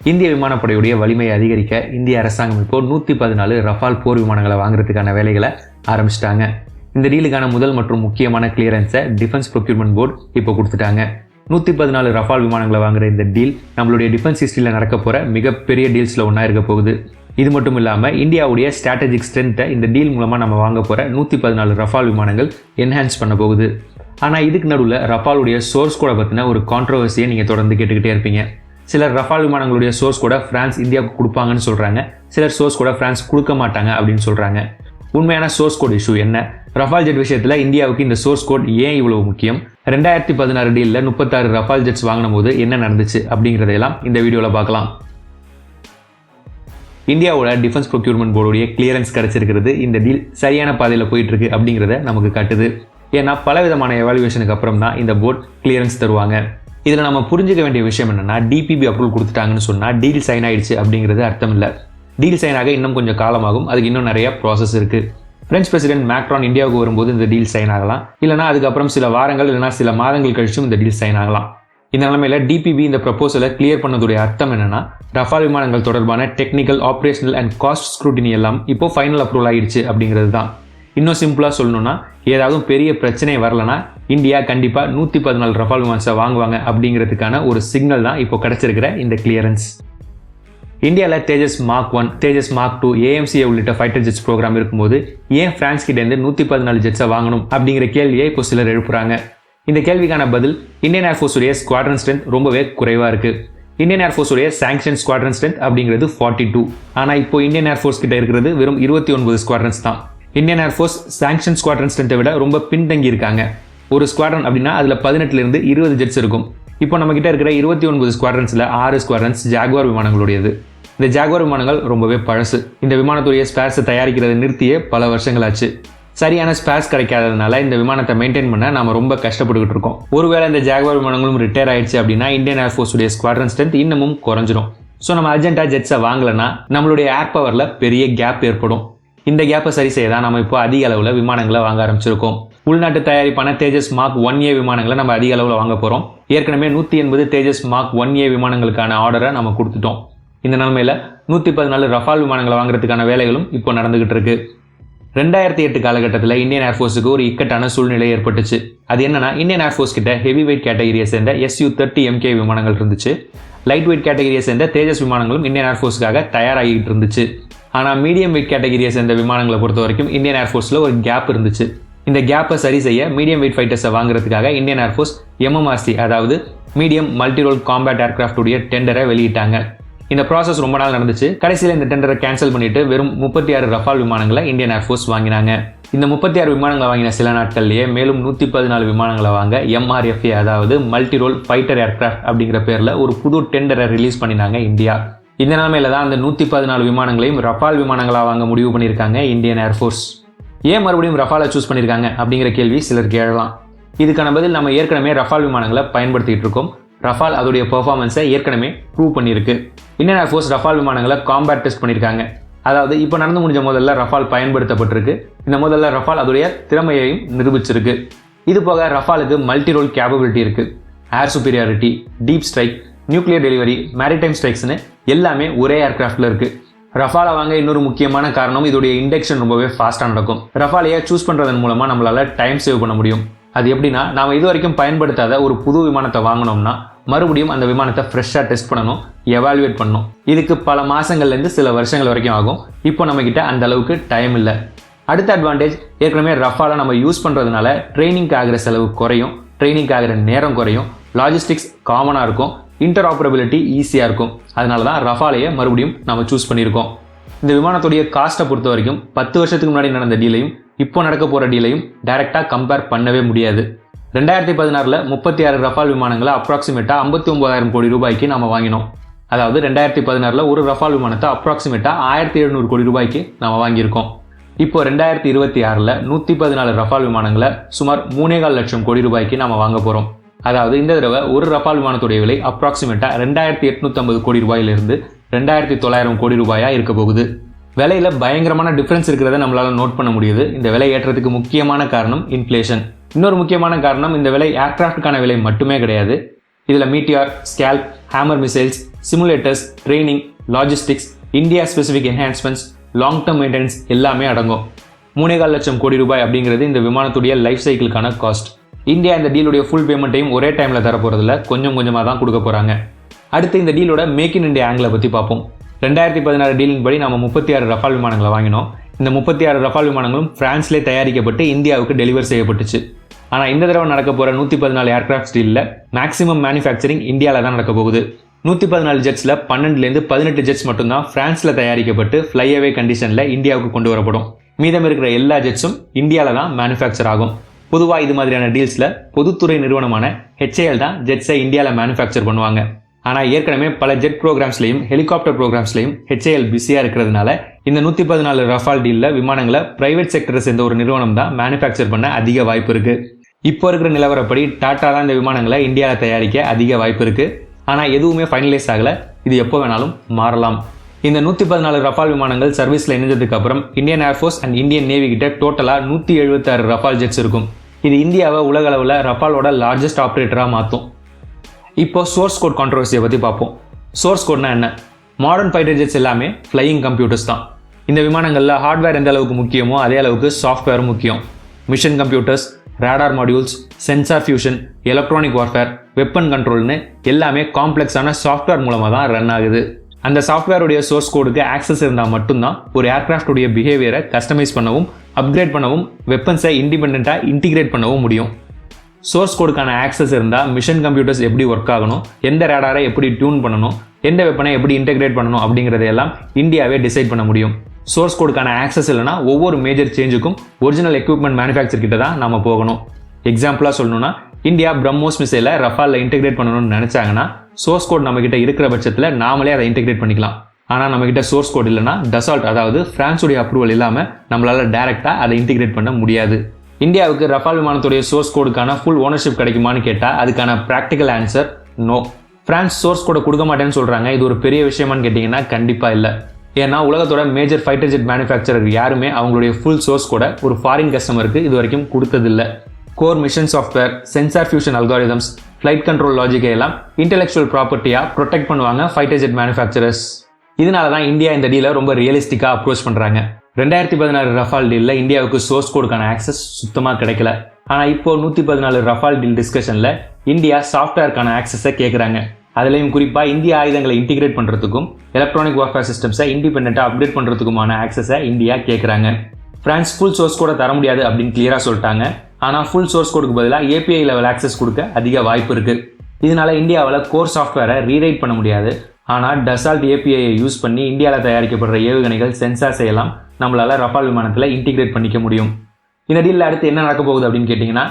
இந்திய விமானப்படையுடைய வலிமையை அதிகரிக்க இந்திய அரசாங்கம் இப்போ நூற்றி பதினாலு ரஃபால் போர் விமானங்களை வாங்குறதுக்கான வேலைகளை ஆரம்பிச்சிட்டாங்க. இந்த டீலுக்கான முதல் மற்றும் முக்கியமான கிளியரன்ஸை டிஃபென்ஸ் ப்ரொக்யூர்மெண்ட் போர்டு இப்போ கொடுத்துட்டாங்க. நூற்றி பதினாலு ரஃபால் விமானங்களை வாங்குற இந்த டீல் நம்மளுடைய டிஃபென்ஸ் ஹிஸ்ட்ரியில் நடக்க போகிற மிகப்பெரிய டீல்ஸில் ஒன்றா இருக்க போகுது. இது மட்டும் இல்லாமல் இந்தியாவுடைய ஸ்ட்ராட்டஜிக் ஸ்ட்ரென்த்தை இந்த டீல் மூலமாக நம்ம வாங்க போகிற நூற்றி பதினாலு ரஃபால் விமானங்கள் என்ஹான்ஸ் பண்ண போகுது. ஆனால் இதுக்கு நடுவில் ரஃபாலுடைய சோர்ஸ் கூட பற்றின ஒரு கான்ட்ரவர்சியை நீங்கள் தொடர்ந்து கேட்டுக்கிட்டே இருப்பீங்க. சிலர் ரஃபால் விமானங்களுடைய சோர்ஸ் கூட பிரான்ஸ் இந்தியாவுக்கு கொடுப்பாங்கன்னு சொல்கிறாங்க சிலர் சோர்ஸ் கூட பிரான்ஸ் கொடுக்க மாட்டாங்க அப்படின்னு சொல்கிறாங்க உண்மையான சோர்ஸ் கோட் இஷ்யூ என்ன? ரஃபால் ஜெட் விஷயத்தில் இந்தியாவுக்கு இந்த சோர்ஸ் கோட் ஏன் இவ்வளவு முக்கியம்? ரெண்டாயிரத்தி பதினாறு டீலில் முப்பத்தாறு ரஃபால் ஜெட்ஸ் வாங்கின போது என்ன நடந்துச்சு அப்படிங்கிறதையெல்லாம் இந்த வீடியோவில் பார்க்கலாம். இந்தியாவோட டிஃபென்ஸ் ப்ரொக்யூர்மெண்ட் போர்டுடைய கிளியரன்ஸ் கிடச்சிருக்கிறது. இந்த டீல் சரியான பாதையில் போயிட்டுருக்கு அப்படிங்கிறத நமக்கு காட்டுது. ஏன்னா பல விதமான எவாலுவேஷனுக்கு அப்புறம் தான் இந்த போர்ட் கிளியரன்ஸ் தருவாங்க. இதில் நம்ம புரிஞ்சுக்க வேண்டிய விஷயம் என்னென்னா டிபிபி அப்ரூவல் கொடுத்துட்டாங்கன்னு சொன்னால் டீல் சைன் ஆயிடுச்சு அப்படிங்கிறது அர்த்தம் இல்லை. டீல் சைன் ஆக இன்னும் கொஞ்சம் காலமாகும். அதுக்கு இன்னும் நிறைய ப்ராசஸ் இருக்கு. பிரெஞ்சு பிரசிடென்ட் மேக்ரான் இந்தியாவுக்கு வரும்போது இந்த டீல் சைன் ஆகலாம். இல்லைனா அதுக்கப்புறம் சில வாரங்கள் இல்லைனா சில மாதங்கள் கழிச்சும் இந்த டீல் சைன் ஆகலாம். இந்த நிலைமையில் டிபிபி இந்த ப்ரப்போசலை கிளியர் பண்ணதுடைய அர்த்தம் என்னென்னா ரஃபால் விமானங்கள் தொடர்பான technical operational and cost scrutiny எல்லாம் இப்போ ஃபைனல் அப்ரூவல் ஆயிடுச்சு அப்படிங்கிறது தான் இன்னும் சிம்பிளாக சொல்லணும்னா ஏதாவது பெரிய பிரச்சனை வரலனா இந்தியா கண்டிப்பாக நூற்றி பதினாலு ரஃபால் விமானத்தை வாங்குவாங்க அப்படிங்கிறதுக்கான ஒரு சிக்னல் தான் இப்போ கிடச்சிருக்கிற இந்த கிளியரன்ஸ் இந்தியாவில் Tejas mark one Tejas mark two AMCA உள்ளிட்ட ஃபைட்டர் ஜெட்ஸ் ப்ரோக்ராம் இருக்கும்போது ஏன் ஃப்ரான்ஸ் கிட்டேருந்து நூற்றி பதினாலு ஜெட்ஸை வாங்கணும் அப்படிங்கிற கேள்வியை இப்போ சிலர் எழுப்புறாங்க. இந்த கேள்விக்கான பதில் இந்தியன் ஏர்ஃபோர்ஸுடைய ஸ்குவாட்ரன் ஸ்ட்ரென்த் ரொம்பவே குறைவாக இருக்குது இந்தியன் ஏர்ஃபோர்ஸுடைய சாங்ஷன் ஸ்குவாட்ரன் ஸ்ட்ரென்த் அப்படிங்கிறது ஃபார்ட்டி டூ ஆனால் இப்போ இந்தியன் ஏர்ஃபோர்ஸ் கிட்ட இருக்கிறது வெறும் இருபத்தி ஒன்பது ஸ்குவாட்ரன்ஸ் தான். இந்தியன் ஏர்ஃபோர்ஸ் சாங்ஷன் ஸ்குவாட்ரன் ஸ்ட்ரென்த்தை விட ரொம்ப பின்தங்கி இருக்காங்க ஒரு ஸ்குவாட்ரன் அப்படின்னா அதில் பதினெட்டுலேருந்து இருபது ஜெட்ஸ் இருக்கும். இப்போ நம்ம கிட்ட இருக்கிற இருபத்தி ஒன்பது ஸ்குவாட்ரன்ஸில் ஆறு ஸ்குவாட்ரன்ஸ் ஜாகுவார் விமானங்களுடையது. இந்த ஜாகுவார் விமானங்கள் ரொம்பவே பழசு. இந்த விமானத்துடைய ஸ்பேர்ஸை தயாரிக்கிறதை நிறுத்தியே பல வருஷங்களாச்சு. சரியான ஸ்பேர்ஸ் கிடைக்காததுனால இந்த விமானத்தை மெயின்டைன் பண்ண நம்ம ரொம்ப கஷ்டப்பட்டுக்கிட்டு இருக்கோம். ஒருவேளை இந்த ஜாகுவார் விமானங்களும் ரிட்டையர் ஆயிடுச்சு அப்படின்னா இந்தியன் ஏர்ஃபோர்ஸுடைய ஸ்குவாட்ரன் ஸ்ட்ரென்த் இன்னமும் குறைஞ்சிரும். ஸோ நம்ம அர்ஜென்ட்டாக ஜெட்ஸை வாங்கலைன்னா நம்மளுடைய ஏர் பவரில் பெரிய கேப் ஏற்படும். இந்த கேப்பை சரி செய்ய தான் நம்ம இப்போ அதிக அளவில் விமானங்களை வாங்க ஆரம்பிச்சிருக்கோம். உள்நாட்டு தயாரிப்பான தேஜஸ் மார்க் ஒன் ஏ விமானங்களை நம்ம அதிக அளவில் வாங்க போகிறோம் ஏற்கனவே நூற்றி எண்பது தேஜஸ் மார்க் ஒன் ஏ விமானங்களுக்கான ஆர்டரை நம்ம கொடுத்துட்டோம். இந்த நிலைமையில் நூற்றி பதினாலு ரஃபால் விமானங்களை வாங்குறதுக்கான வேலைகளும் இப்போ நடந்துகிட்டு இருக்கு. ரெண்டாயிரத்தி எட்டு காலகட்டத்தில் இந்தியன் ஏர்ஃபோர்ஸுக்கு ஒரு இக்கட்டான சூழ்நிலை ஏற்பட்டுச்சு. அது என்னன்னா இந்தியன் ஏர்ஃபோர்ஸ் கிட்ட ஹெவி வெயிட் கேட்டகரியை சேர்ந்த எஸ்யூ தேர்ட்டி எம்கே விமானங்கள் இருந்துச்சு. லைட் வெயிட் கேட்டகரியை சேர்ந்த தேஜஸ் விமானங்களும் இந்தியன் ஏர்ஃபோர்ஸுக்காக தயாராகிட்டு இருந்துச்சு. ஆனால் மீடியம் வெயிட் கேட்டகிரியை சேர்ந்த விமானங்களை பொறுத்த வரைக்கும் இந்தியன் ஏர்ஃபோர்ஸில் ஒரு கேப் இருந்துச்சு. இந்த கேப்பை சரி செய்ய மீடியம் வெயிட் ஃபைட்டர்ஸை வாங்குறதுக்காக இந்தியன் ஏர்ஃபோர்ஸ் எம்எம்ஆர்சி அதாவது மீடியம் மல்டி ரோல் காம்பேட் ஏர்கிராஃப்டுடைய டெண்டரை வெளியிட்டாங்க. இந்த ப்ராசஸ் ரொம்ப நாள் நடந்துச்சு. கடைசியில் இந்த டெண்டரை கேன்சல் பண்ணிட்டு வெறும் முப்பத்தி ஆறு ரஃபால் விமானங்களை இந்தியன் ஏர்ஃபோர்ஸ் வாங்கினாங்க. இந்த முப்பத்தி ஆறு விமானங்களை வாங்கின சில நாட்கள்லேயே மேலும் நூற்றி பதினாலு விமானங்களை வாங்க எம்ஆர்எஃப்ஏ அதாவது மல்டி ரோல் ஃபைட்டர் ஏர்கிராஃப்ட் அப்படிங்கிற பேரில் ஒரு புது டெண்டரை ரிலீஸ் பண்ணினாங்க இந்தியா. இந்த நிலைமையில தான் அந்த நூற்றி பதினாலு விமானங்களையும் ரஃபால் விமானங்களாக வாங்க முடிவு பண்ணியிருக்காங்க இந்தியன் ஏர்ஃபோர்ஸ் ஏன் மறுபடியும் ரஃபாலை சூஸ் பண்ணியிருக்காங்க அப்படிங்கிற கேள்வி சிலருக்கு எழலாம் இதுக்கான பதில் நம்ம ஏற்கனவே ரஃபால் விமானங்களை பயன்படுத்திட்டு இருக்கோம். ரஃபால் அதோடைய பெர்ஃபார்மன்ஸை ஏற்கனவே ப்ரூவ் பண்ணியிருக்கு. இந்தியன் ஏர்ஃபோர்ஸ் ரஃபால் விமானங்களை காம்பேட் டெஸ்ட் பண்ணியிருக்காங்க. அதாவது இப்போ நடந்து முடிஞ்ச முதல்ல ரஃபால் பயன்படுத்தப்பட்டிருக்கு. இந்த முதல்ல ரஃபால் அதோடைய திறமையையும் நிரூபிச்சிருக்கு. இது போக ரஃபாலுக்கு மல்டி ரோல் கேபபிலிட்டி இருக்கு air superiority deep strike nuclear delivery maritime ஸ்ட்ரைக்ஸ்னு எல்லாமே ஒரே ஏர்கிராஃப்டில் இருக்குது ரஃபாலை வாங்க இன்னொரு முக்கியமான காரணம் இதோடைய இண்டக்ஷன் ரொம்பவே ஃபாஸ்ட்டாக நடக்கும். ரஃபாலையை சூஸ் பண்ணுறதன் மூலமாக நம்மளால் டைம் சேவ் பண்ண முடியும்? அது எப்படின்னா நாம் இது வரைக்கும் பயன்படுத்தாத ஒரு புது விமானத்தை வாங்கினோம்னா மறுபடியும் அந்த விமானத்தை ஃப்ரெஷ்ஷாக டெஸ்ட் பண்ணணும் எவாலுவேட் பண்ணணும். இதுக்கு பல மாதங்கள்லேருந்து சில வருஷங்கள் வரைக்கும் ஆகும். இப்போ நம்மக்கிட்ட அந்த அளவுக்கு டைம் இல்லை. அடுத்த அட்வான்டேஜ் ஏற்கனவே ரஃபாலை நம்ம யூஸ் பண்ணுறதுனால ட்ரைனிங்க்கு ஆகிற செலவு குறையும் ட்ரைனிங்க்கு ஆகிற நேரம் குறையும் லாஜிஸ்டிக்ஸ் காமனாக இருக்கும். இன்டர்ஆப்பரபிலிட்டி ஈஸியாக இருக்கும். அதனால தான் ரஃபாலையை மறுபடியும் நம்ம சூஸ் பண்ணியிருக்கோம். இந்த விமானத்துடைய காஸ்ட்டை பொறுத்த வரைக்கும் பத்து வருஷத்துக்கு முன்னாடி நடந்த டீலையும் இப்போ நடக்க போகிற டீலையும் டைரெக்டாக கம்பேர் பண்ணவே முடியாது. ரெண்டாயிரத்தி பதினாறில் முப்பத்தி ஆறு ரஃபால் விமானங்களை அப்ராக்சிமேட்டாக ஐம்பத்தி ஒன்பதாயிரம் கோடி ரூபாய்க்கு நம்ம வாங்கினோம். அதாவது ரெண்டாயிரத்தி பதினாறில் ஒரு ரஃபால் விமானத்தை அப்ராக்சிமேட்டாக ஆயிரத்தி எழுநூறு கோடி ரூபாய்க்கு நம்ம வாங்கியிருக்கோம். இப்போ ரெண்டாயிரத்தி இருபத்தி ஆறில் நூற்றி பதினாலு ரஃபால் விமானங்களை சுமார் மூணேகால் லட்சம் கோடி ரூபாய்க்கு நம்ம வாங்க போகிறோம் அதாவது இந்த தடவை ஒரு ரஃபால் விமானத்துடைய விலை அப்ராக்சிமேட்டாக ரெண்டாயிரத்தி எட்நூற்றம்பது கோடி ரூபாயிலிருந்து ரெண்டாயிரத்தி தொள்ளாயிரம் கோடி ரூபாயாக இருக்க போகுது. விலையில் பயங்கரமான டிஃப்ரென்ஸ் இருக்கிறத நம்மளால நோட் பண்ண முடியுது. இந்த விலை ஏற்றத்துக்கு முக்கியமான காரணம் இன்ஃப்ளேஷன் இன்னொரு முக்கியமான காரணம் இந்த விலை ஏர்க்ராஃப்டுக்கான விலை மட்டுமே கிடையாது. இதில் Meteor SCALP Hammer missiles simulators training logistics India specific enhancements long term maintenance எல்லாமே அடங்கும். மூணே கால் லட்சம் கோடி ரூபாய் அப்படிங்கிறது இந்த விமானத்துடைய லைஃப் சைக்கிளுக்கான காஸ்ட் இந்தியா இந்த டீலுடைய ஃபுல் பேமெண்ட்டையும் ஒரே டைமில் தர போகிறதுல கொஞ்சம் கொஞ்சமாக தான் கொடுக்க போகிறாங்க அடுத்து இந்த டீலோட மேக் இன் இண்டியா ஆங்கிளை பற்றி பார்ப்போம். ரெண்டாயிரத்தி பதினாறு டீலின் படி நம்ம முப்பத்தி ஆறு ரஃபால் விமானங்களை வாங்கினோம். இந்த முப்பத்தி ஆறு ரஃபால் விமானங்களும் பிரான்ஸ்லேயே தயாரிக்கப்பட்டு இந்தியாவுக்கு டெலிவர் செய்யப்பட்டுச்சு. ஆனால் இந்த தடவை நடக்க போகிற நூற்றி பதினாலு ஏர்கிராஃப்ட் டீலில் மேக்ஸிமம் மேனுஃபேக்சரிங் இந்தியாவில் தான் நடக்க போகுது. நூற்றி பதினாலு ஜெட்ஸில் பன்னெண்டுலேருந்து பதினெட்டு ஜெட்ஸ் மட்டும்தான் ஃப்ரான்ஸில் தயாரிக்கப்பட்டு ஃப்ளைஅவே கண்டிஷனில் இந்தியாவுக்கு கொண்டு வரப்படும். மீதம் இருக்கிற எல்லா ஜெட்ஸும் இந்தியாவில் தான் மேனுஃபேக்சர் ஆகும். பொதுவாக இது மாதிரியான டீல்ஸில் பொதுத்துறை நிறுவனமான ஹெச்ஏஎல் தான் ஜெட்ஸை இந்தியாவில் மேனுஃபேக்சர் பண்ணுவாங்க. ஆனால் ஏற்கனவே பல ஜெட் ப்ரோக்ராம்ஸ்லையும் ஹெலிகாப்டர் ப்ரோக்ராம்ஸ்லையும் ஹெச்ஏஎல் பிஸியாக இருக்கிறதுனால இந்த நூற்றி பதினாலு ரஃபால் டீலில் விமானங்களை பிரைவேட் செக்டரை சேர்ந்த ஒரு நிறுவனம் தான் மேனுஃபேக்சர் பண்ண அதிக வாய்ப்பு இருக்குது இப்போ இருக்கிற நிலவரப்படி டாட்டா தான் இந்த விமானங்களை இந்தியாவில் தயாரிக்க அதிக வாய்ப்பு இருக்குது ஆனால் எதுவுமே ஃபைனலைஸ் ஆகலை. இது எப்போ வேணாலும் மாறலாம். இந்த நூற்றி பதினாலு ரஃபால் விமானங்கள் சர்வீஸில் இணைஞ்சதுக்கு அப்புறம் Indian air force and Indian navy கிட்ட டோட்டலாக நூற்றி எழுபத்தாறு ரஃபால் ஜெட்ஸ் இருக்கும். இது இந்தியாவை உலக அளவில் ரஃபாலோட லார்ஜஸ்ட் ஆப்ரேட்டராக மாற்றும் இப்போ சோர்ஸ் கோட் கான்ட்ரவர்சியை பற்றி பார்ப்போம். சோர்ஸ் கோட்னா என்ன? மாடர்ன் ஃபைட்டர் ஜெட்ஸ் எல்லாமே ஃப்ளையிங் கம்ப்யூட்டர்ஸ் தான். இந்த விமானங்களில் ஹார்ட்வேர் எந்த அளவுக்கு முக்கியமோ அதே அளவுக்கு சாஃப்ட்வேரும் முக்கியம். Mission computers radar modules sensor fusion electronic warfare weapon கண்ட்ரோல்னு எல்லாமே காம்ப்ளெக்ஸான சாஃப்ட்வேர் மூலமாக தான் ரன் ஆகுது. அந்த சாஃப்ட்வேருடைய சோர்ஸ் கோடுக்கு ஆக்சஸ் இருந்தால் மட்டும்தான் ஒரு ஏர்க்ராஃப்டுடைய பிஹேவியரை கஸ்டமைஸ் பண்ணவும் அப்கிரேட் பண்ணவும் வெப்பன்ஸை இண்டிபெண்ட்டாக இன்டிகிரேட் பண்ணவும் முடியும். சோர்ஸ் கோடுக்கான ஆக்சஸ் இருந்தால் மிஷன் கம்ப்யூட்டர்ஸ் எப்படி ஒர்க் ஆகணும் எந்த ரேடாரை எப்படி டியூன் பண்ணணும் எந்த வெப்பனை எப்படி இன்டெகிரேட் பண்ணணும் அப்படிங்கிறதையெல்லாம் இந்தியாவே டிசைட் பண்ண முடியும். சோர்ஸ் கோடுக்கான ஆக்சஸ் இல்லைனா ஒவ்வொரு மேஜர் சேஞ்சுக்கும் ஒரிஜினல் எக்யூப்மெண்ட் மேனுஃபேக்சர் கிட்ட தான் நம்ம போகணும். எக்ஸாம்பிளாக சொல்லணும்னா இந்தியா பிரம்மோஸ் மிசைலை ரஃபாலில் இன்டெகிரேட் பண்ணணும்னு நினச்சாங்கன்னா சோர்ஸ் கோட் நம்மக்கிட்ட இருக்கிற பட்சத்தில் நாமளே அதை இன்டெகிரேட் பண்ணிக்கலாம். ஆனால் நம்மக்கிட்ட சோர்ஸ் கோட் இல்லைனா டசால்ட் அதாவது ஃப்ரான்ஸுடைய அப்ரூவல் இல்லாமல் நம்மளால் டேரெக்டாக அதை இன்டிகிரேட் பண்ண முடியாது. இந்தியாவுக்கு ரஃபால் விமானத்துடைய சோர்ஸ் கோடுக்கான ஃபுல் ஓனர்ஷிப் கிடைக்குமான்னு கேட்டால் அதுக்கான practical answer no France source கோடை கொடுக்க மாட்டேன்னு சொல்கிறாங்க இது ஒரு பெரிய விஷயமான்னு கேட்டிங்கன்னா கண்டிப்பாக இல்லை. ஏன்னா உலகத்தோட மேஜர் ஃபைட்டர் ஜெட் மேனுஃபேக்சரர் யாருமே அவங்களுடைய ஃபுல் சோர்ஸ் கூட ஒரு ஃபாரின் கஸ்டமருக்கு இது வரைக்கும் கொடுத்ததில்லை. Core mission software sensor fusion algorithms flight control லாஜிக்கை எல்லாம் இன்டெலெக்சுவல் ப்ராப்பர்ட்டியாக ப்ரொடெக்ட் பண்ணுவாங்க ஃபைட்டர் ஜெட் மேனுஃபேக்சரர்ஸ் இதனால தான் இந்தியா இந்த டீலை ரொம்ப ரியலிஸ்டிக்காக அப்ரோச் பண்ணுறாங்க ரெண்டாயிரத்தி பதினாறு ரஃபால் டீலில் இந்தியாவுக்கு சோர்ஸ் கோடுக்கான ஆக்சஸ் சுத்தமாக கிடைக்கல. ஆனால் இப்போ நூற்றி பதினாலு ரஃபால் டீல் டிஸ்கஷனில் இந்தியா சாஃப்ட்வேர்க்கான ஆக்சஸை கேட்குறாங்க அதுலேயும் குறிப்பாக இந்திய ஆயுதங்களை இன்டிகிரேட் பண்ணுறதுக்கும் எலக்ட்ரானிக் வார்ஃபேர் சிஸ்டம்ஸை இண்டிபெண்ட்டாக அப்டேட் பண்ணுறதுக்குமான ஆக்சஸை இந்தியா கேட்குறாங்க ஃப்ரான்ஸ் ஃபுல் சோர்ஸ் கூட தர முடியாது அப்படின்னு கிளியராக சொல்லிட்டாங்க. ஆனால் ஃபுல் சோர்ஸ் கோடுக்கு பதிலாக ஏபிஐ லெவல் ஆக்சஸ் கொடுக்க அதிக வாய்ப்பு இருக்குது இதனால் இந்தியாவில் கோர் சாஃப்ட்வேரை ரீரைட் பண்ண முடியாது. ஆனால் டசால்ட் ஏபிஐயை யூஸ் பண்ணி இந்தியாவில் தயாரிக்கப்படுற ஏவுகணைகள் சென்சார் செய்யலாம் நம்மளால் ரஃபால் விமானத்தில் இன்டிகிரேட் பண்ணிக்க முடியும். இந்த டீலில் அடுத்து என்ன நடக்க போகுது அப்படின்னு கேட்டிங்கன்னா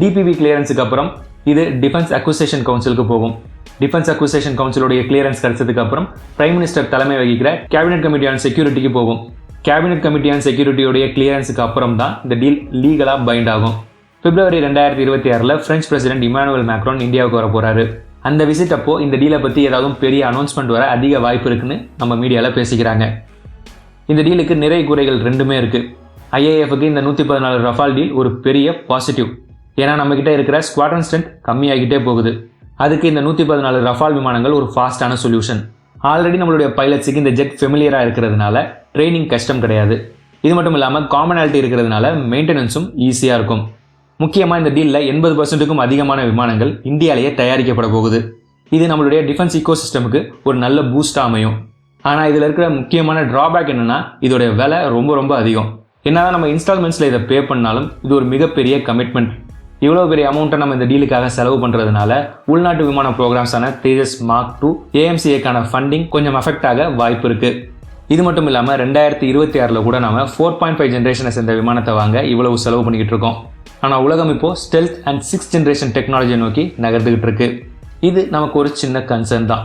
டிபிபி கிளியரன்ஸுக்கு அப்புறம் இது டிஃபென்ஸ் அக்விசேஷன் கவுன்சிலுக்கு போகும். டிஃபென்ஸ் அக்விசேஷன் கவுன்சிலுடைய கிளியரன்ஸ் கிடைச்சதுக்கு அப்புறம் பிரைம் மினிஸ்டர் தலைமை வகிக்கிற கேபினெட் கமிட்டி ஆன் செக்யூரிட்டிக்கு போகும். கேபினெட் கமிட்டி ஆன் செக்யூரிட்டியோடைய கிளியரன்ஸுக்கு அப்புறம் தான் இந்த டீல் லீகலாக பைண்ட் ஆகும். பிப்ரவரி ரெண்டாயிரத்தி இருபத்தி ஆறில் பிரெஞ்சு பிரசிடென்ட் இமானுவல் மேக்ரோன் இந்தியாவுக்கு வர போகிறாரு அந்த விசிட் அப்போ இந்த டீலை பற்றி ஏதாவது பெரிய அனௌன்ஸ்மெண்ட் வர அதிக வாய்ப்பு இருக்குன்னு நம்ம மீடியாவில் பேசிக்கிறாங்க. இந்த டீலுக்கு நிறைய குறைகள் ரெண்டுமே இருக்குது ஐஏஎஃப்க்கு இந்த நூற்றி பதினாலு ரஃபால் டீல் ஒரு பெரிய பாசிட்டிவ் ஏன்னா நம்மக்கிட்ட இருக்கிற ஸ்குவாட்ரன் ஸ்ட்ரென்த் கம்மியாகிட்டே போகுது. அதுக்கு இந்த நூற்றி பதினாலு ரஃபால் விமானங்கள் ஒரு ஃபாஸ்டான சொல்யூஷன் ஆல்ரெடி நம்மளுடைய பைலட்ஸுக்கு இந்த ஜெட் ஃபெமிலியராக இருக்கிறதுனால ட்ரைனிங் கஷ்டம் கிடையாது. இது மட்டும் இல்லாமல் காமனாலிட்டி இருக்கிறதுனால மெயின்டெனன்ஸும் ஈஸியாக இருக்கும். முக்கியமாக இந்த டீலில் எண்பது பர்சன்ட்டுக்கும் அதிகமான விமானங்கள் இந்தியாவிலேயே தயாரிக்கப்பட போகுது. இது நம்மளுடைய டிஃபென்ஸ் இக்கோ சிஸ்டமுக்கு ஒரு நல்ல பூஸ்டாக அமையும். ஆனால் இதில் இருக்கிற முக்கியமான ட்ராபேக் என்னென்னா இதோடைய விலை ரொம்ப ரொம்ப அதிகம். என்னதான் நம்ம இன்ஸ்டால்மெண்ட்ஸில் இதை பே பண்ணாலும் இது ஒரு மிகப்பெரிய கமிட்மெண்ட் இவ்வளோ பெரிய அமௌண்ட்டை நம்ம இந்த டீலுக்காக செலவு பண்ணுறதுனால உள்நாட்டு விமான ப்ரோக்ராம்ஸான தேஜஸ் மார்க் டூ ஏஎம்சிஏக்கான ஃபண்டிங் கொஞ்சம் அஃபெக்ட் ஆக வாய்ப்பு இருக்குது இது மட்டும் இல்லாமல் ரெண்டாயிரத்தி இருபத்தி ஆறில் கூட நம்ம ஃபோர் பாயிண்ட் ஃபைவ் ஜென்ரேஷனை சேர்ந்த விமானத்தை வாங்க இவ்வளவு செலவு பண்ணிக்கிட்டு இருக்கோம். ஆனால் உலகம் இப்போ ஸ்டெல்த் அண்ட் சிக்ஸ் ஜென்ரேஷன் டெக்னாலஜியை நோக்கி நகர்ந்துகிட்டு இருக்கு. இது நமக்கு ஒரு சின்ன கன்சர்ன் தான்.